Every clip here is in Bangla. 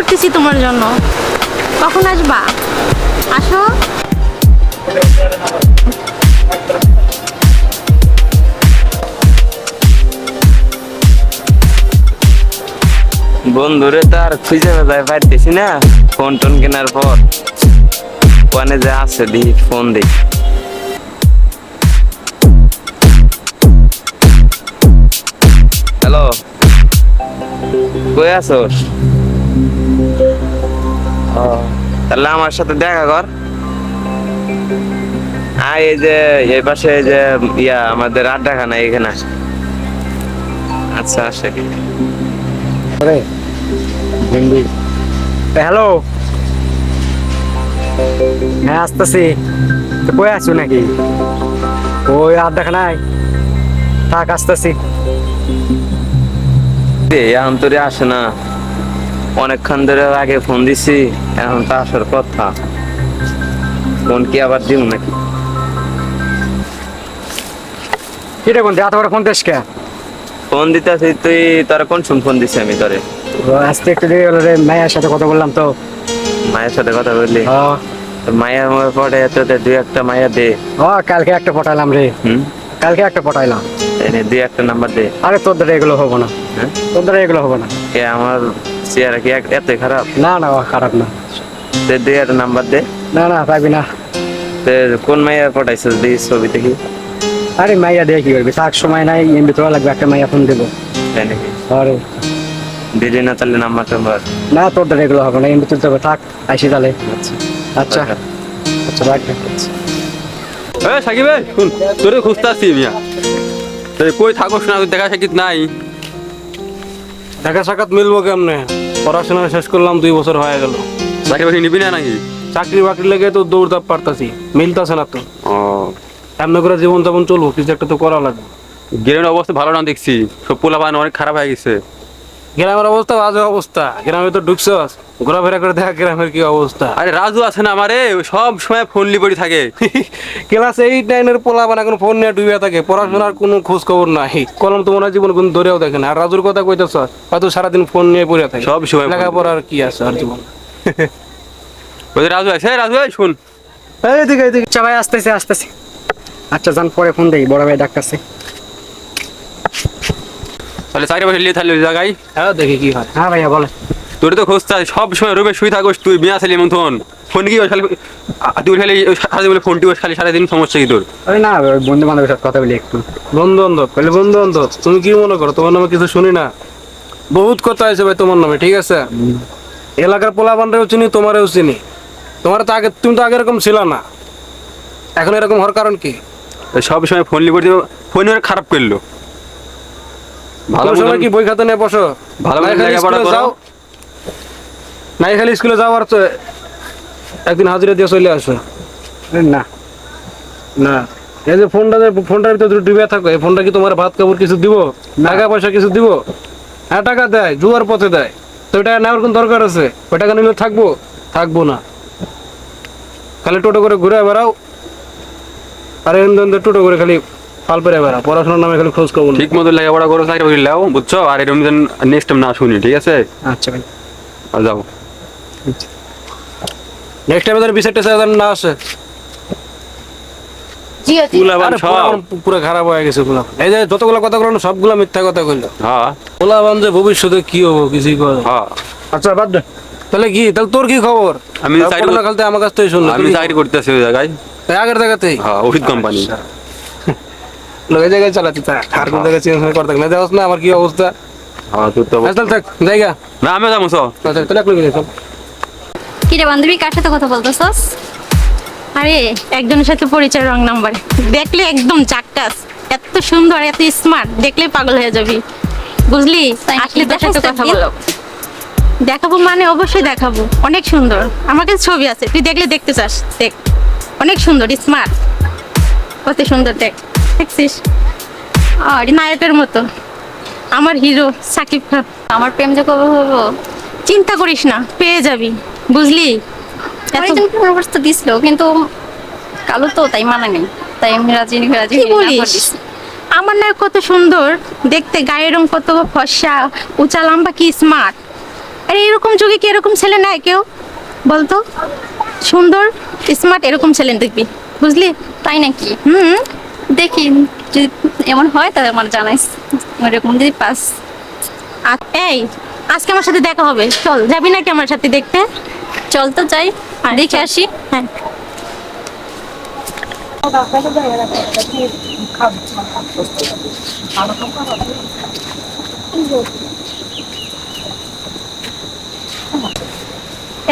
করতেছি তোমার জন্য। কখন আসবা? আসো। বন্ধুরে তো আর খুঁজে বেড়ায় পাইতেছি না। ফোন টোন কেনার পর। ওখানে যে আছে দি ফোন দিই। হ্যালো। কই আছোস ও, তাহলে আমার সাথে দেখা কর। আয় এই যে এই পাশে যে ইয়া আমাদের আড্ডাখানা এখানে। আচ্ছা আসে। হ্যালো? হ্যাঁ আসতেছি। তো কই আছো নাকি? ওই নাই থাক আসতেছি। এখন তোরে আসে না। অনেকক্ষণ ধরে আগে ফোন দিছি এখন তো আসার কথা। ফোন কি আবার দিব নাকি? কি রে বন্ধু এত বড় ফোন দেশ কে? ফোন দিতেছি তুই তোর কোন সময় ফোন দিছি আমি তোরে? আসতে একটু দেরি হলো রে মায়ের সাথে কথা বললাম তো। মায়ের সাথে কথা বললি? মায়ের মনে পড়ে তোদের দুই একটা মায়া দে। ও কালকে একটা পটাইলাম রে। হুম? কালকে একটা পটাইলাম। এনে দুই একটা নাম্বার দে। আরে তোর দ্বারা এগুলো হব না। হ্যাঁ? তোর দ্বারা এগুলো হব না। এ আমার চেয়ার কি এত খারাপ? না না খারাপ না। তে একটা নাম্বার দে। না না পাবি না। তে কোন মাইয়া পটাইছিস দিই ছবি দেখি। আরে মাইয়া দিয়ে কি করবি? থাক সময় নাই এমবি তোরা লাগবে একটা মাইয়া ফোন দেবো। তাই নাকি? আরে। দিলি না তাহলে নাম্বার টাম্বার? না তোর দ্বারা এগুলো হবে না এমবি তুলতে হবে থাক আইসি তাহলে। আচ্ছা। আচ্ছা। আচ্ছা। রাখ এ সাকিব এ, শুন তোরে খুঁজতে আসছি মিয়া কই থাকোস না দেখা সাকিব নাই। দেখা সাক্ষাৎ মিলবো কেমনে? পড়াশোনা শেষ করলাম দুই বছর হয়ে গেল। চাকরি বাকরি নিবি না নাকি? চাকরি বাকরি লেগে তো দৌড়দাপ পারতাছি মিলতাছে না তো। এমন এমনি করে জীবন যাপন চলবো কিছু একটা তো করা লাগবে। গ্রামের অবস্থা ভালো না দেখছি সব পোলা পান অনেক খারাপ হয়ে গেছে। গ্রামের অবস্থা বাজে অবস্থা। গ্রামে তো ঢুকছস ঘোরাফেরা করে দেখা গ্রামের কি অবস্থা। আরে রাজু আছে না আমারে সব সময় ফোন লি পড়ে থাকে। ক্লাস এইট নাইনের পোলা বানা কোনো ফোন নিয়ে ডুবে থাকে পড়াশোনার কোনো খোঁজ খবর নাই। কলম তো মনে হয় জীবন কোনো ধরেও দেখে না। আর রাজুর কথা কইতেছ হয়তো সারাদিন ফোন নিয়ে পড়ে থাকে। সব সময়। লেখাপড়ার কি আছে আর জীবন? ওই রাজু আছে? এই রাজু এই শুন। এইদিকে এইদিকে। আচ্ছা ভাই আসতেছে আসতেছে। আচ্ছা যান পরে ফোন দেই বড় ভাই ডাকতেছে। তাহলে চাকরি বাকরি নিয়ে তাহলে জায়গায়? হ্যাঁ দেখি কি হয়। হ্যাঁ ভাইয়া বলে তোর তো খোঁজ আসি, সব সময় রুমে শুই থাকোস তুই বিয়া ছিলি এমন তখন ফোন কি খালি তুই খালি সারাদিন বলে ফোন টিউস খালি সারাদিন সমস্যা কি তোর? আরে না বন্ধু বান্ধবের সাথে কথা বলি একটু। বন্ধু বান্ধব বলে বন্ধু বান্ধব তুমি কি মনে করো? তোমার নামে কিছু শুনি না? বহুত কথা আছে ভাই তোমার নামে ঠিক আছে? এলাকার পোলা বান্ডারেও চিনি তোমারও চিনি। তোমার তো আগে তুমি তো আগে এরকম ছিল না। এখন এরকম হওয়ার কারণ কি? সব সময় ফোন লি পড়ে ফোন খারাপ করল। ভালো সময় কি বই খাতা নিয়ে বসো? ভালো লেখাপড়া যাও। নাই খালি স্কুলে যাও আর তো একদিন হাজিরা দিয়ে চলে আসো। না। না। এই যে ফোনটা ফোনটার ভিতরে ডুবে থাকো এই ফোনটা কি তোমার ভাত কাপড় কিছু দিব? টাকা পয়সা কিছু দিব? হ্যাঁ টাকা দেয় জুয়ার পথে দেয়। তো ওই টাকা নেওয়ার কোন দরকার আছে? ওই টাকা নিলে থাকব? থাকব না। খালি টোটো করে ঘুরে বেড়াও। আর এমন টোটো করে খালি ফাল পেরে পড়াশোনার নামে খালি খোঁজ খবর ঠিক মতো লেখাপড়া করো চাকরি বাকরি লাও বুঝছ? আর এরকম যেন নেক্সট টাইম না শুনি ঠিক আছে? আচ্ছা ভাই। আর যাও। নেক্সট টাইমে যেন বিচারটা চাই যেন না আসে। জি জি। পুলাবান আরে সব। পোলাপান পুরো খারাপ হয়ে গেছে পোলা এই যে যতগুলো কথা বলল সবগুলো মিথ্যা কথা কইলো। হ্যাঁ। যে ভবিষ্যতে কি হব কিছুই করে হ্যাঁ। আচ্ছা বাদ দে। তাহলে কি? তাহলে তোর কি খবর? আমি চাকরি- পড়ানো খালতে আমার কাছ থেকে শুনলো আমি চাকরি করতেছি ওই জায়গায়। আগের জায়গাতেই? হ্যাঁ ওষুধ কোম্পানি লোক জায়গায় আর কোন জায়গায় চেঞ্জ করতে না আমার কি অবস্থা? হ্যাঁ তোর তো থাক জায়গা। না আমি যাব সব আচ্ছা তাহলে এক লোক কি রে বান্ধবী কার সাথে কথা বলতেছস? আরে একজনের সাথে পরিচয় রং নাম্বার। দেখলে একদম চাকটাস এত সুন্দর এত স্মার্ট দেখলে পাগল হয়ে যাবি। বুঝলি? আসলে তোর সাথে কথা? বলো। দেখাবো মানে অবশ্যই দেখাবো। অনেক সুন্দর। আমার কাছে ছবি আছে। তুই দেখলে দেখতে চাস। দেখ। অনেক সুন্দর স্মার্ট কত সুন্দর দেখ। দেখছিস? আর নায়কের মতো। আমার হিরো সাকিব খান। আমার প্রেম যে কবে হব? চিন্তা করিস না পেয়ে যাবি। বুঝলি? তো দিছিল কিন্তু কালো তো তাই মানা নেই। তাই আমি রাজি রাজি না বলিস? আমার নায়ক কত সুন্দর। দেখতে গায়ের রং কত ফর্সা উঁচা লম্বা কি স্মার্ট আরে এরকম যুগে কি এরকম ছেলে নেয় কেউ? বলতো? সুন্দর স্মার্ট এরকম ছেলে দেখবি। বুঝলি? তাই নাকি? হুম। দেখি যদি এমন হয় তাহলে আমার জানাইস এরকম যদি পাস। এই আজকে আমার সাথে দেখা হবে। চল যাবি নাকি আমার সাথে দেখতে? চল তো যাই দেখে আসি। হ্যাঁ।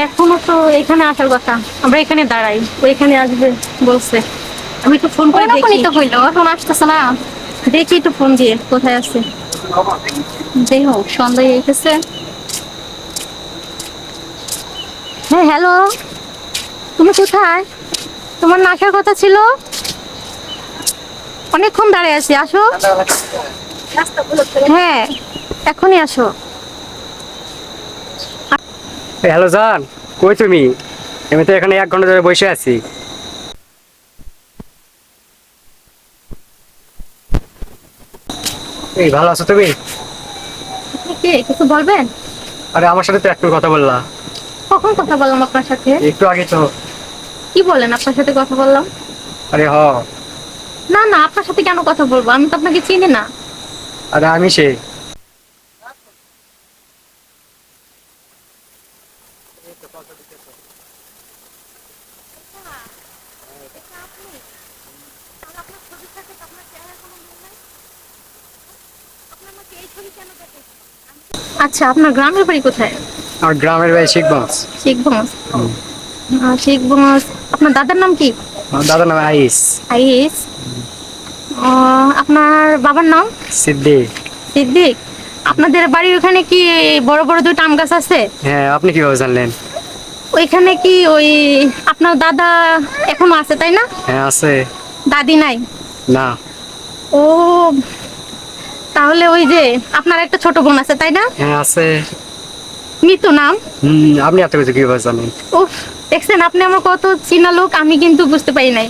এখনও তো এখানে আসার কথা। আমরা এখানে দাঁড়াই ও এখানে আসবে বলছে। আমি একটু ফোন করে এখনই দেখি। তো হইল এখন আসতেছে না। দেখি একটু ফোন দিয়ে কোথায় আছে? যাই হোক সন্ধ্যা হয়ে হ্যাঁ হ্যালো। তুমি কোথায়? তোমার না আসার কথা ছিল? অনেকক্ষণ দাঁড়িয়ে আছি আসো। হ্যাঁ এখনই আসো। হ্যালো জান কই তুমি? আমি তো এখানে এক ঘণ্টা ধরে বসে আছি। এই ভালো আছো তুমি? কে কিছু বলবেন? আরে আমার সাথে তো একটু কথা বললা। কখন কথা বললাম আপনার সাথে? একটু আগে তো। কি বলেন আপনার সাথে কথা বললাম? আরে হ। না না আপনার সাথে কেন কথা বলব? আমি তো আপনাকে চিনি না। আরে আমি সে। আচ্ছা আপনার গ্রামের বাড়ি কোথায়? আমার গ্রামের বাড়ি শিখগঞ্জ আহ, শিখগঞ্জ আপনার দাদার নাম কি? আমার দাদার নাম আইস আইস আপনার বাবার নাম? সিদ্দিক। সিদ্দিক। আপনাদের বাড়ির ওখানে কি বড় বড় দুটো আম গাছ আছে? হ্যাঁ আপনি কীভাবে জানলেন? ওইখানে কি ওই আপনার দাদা এখনও আছে তাই না? হ্যাঁ আছে। দাদি নাই? না। ও তাহলে ওই যে আপনার একটা ছোট বোন আছে তাই না? হ্যাঁ আছে। মিতু নাম? হম আপনি এত কিছু কীভাবে জানেন? উফ দেখছেন আপনি আমার কত চিনা লোক আমি কিন্তু বুঝতে পারি নাই।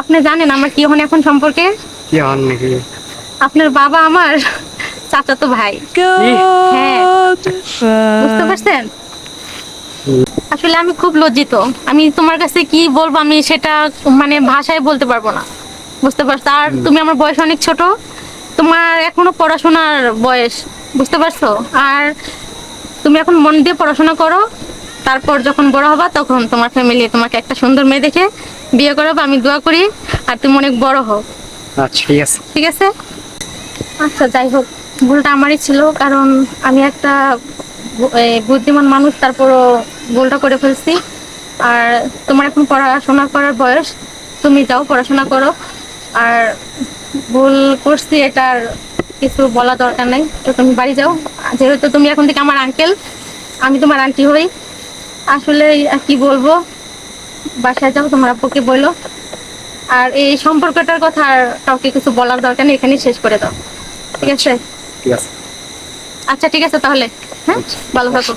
আপনি জানেন আমার কি হন এখন সম্পর্কে? কি হন নাকি? আপনার বাবা আমার চাচাতো ভাই। হ্যাঁ। বুঝতে পারছেন? আসলে আমি খুব লজ্জিত। আমি তোমার কাছে কি বলব আমি সেটা মানে ভাষায় বলতে পারব না। বুঝতে পারছ আর তুমি আমার বয়স অনেক ছোট। তোমার এখনও পড়াশোনার বয়স বুঝতে পারছ? আর তুমি এখন মন দিয়ে পড়াশোনা করো তারপর যখন বড় হবা তখন তোমার ফ্যামিলি তোমাকে একটা সুন্দর মেয়ে দেখে বিয়ে করাবো আমি দোয়া করি আর তুমি অনেক বড় হও। আচ্ছা ঠিক আছে। ঠিক আছে? আচ্ছা যাই হোক ভুলটা আমারই ছিল কারণ আমি একটা বুদ্ধিমান মানুষ তারপরও ভুলটা করে ফেলছি। আর তোমার এখন পড়াশোনা করার বয়স তুমি যাও পড়াশোনা করো। আর ভুল করছি এটার কিছু বলা দরকার নেই। তো তুমি বাড়ি যাও। যেহেতু তুমি এখন থেকে আমার আঙ্কেল আমি তোমার আন্টি হই। আসলে আর কি বলব? বাসায় যাও তোমার আব্বুকে বলো। আর এই সম্পর্কটার কথা আর কাউকে কিছু বলার দরকার নেই এখানেই শেষ করে দাও। ঠিক আছে? ঠিক আছে। আচ্ছা ঠিক আছে তাহলে। হ্যাঁ? ভালো থাকো।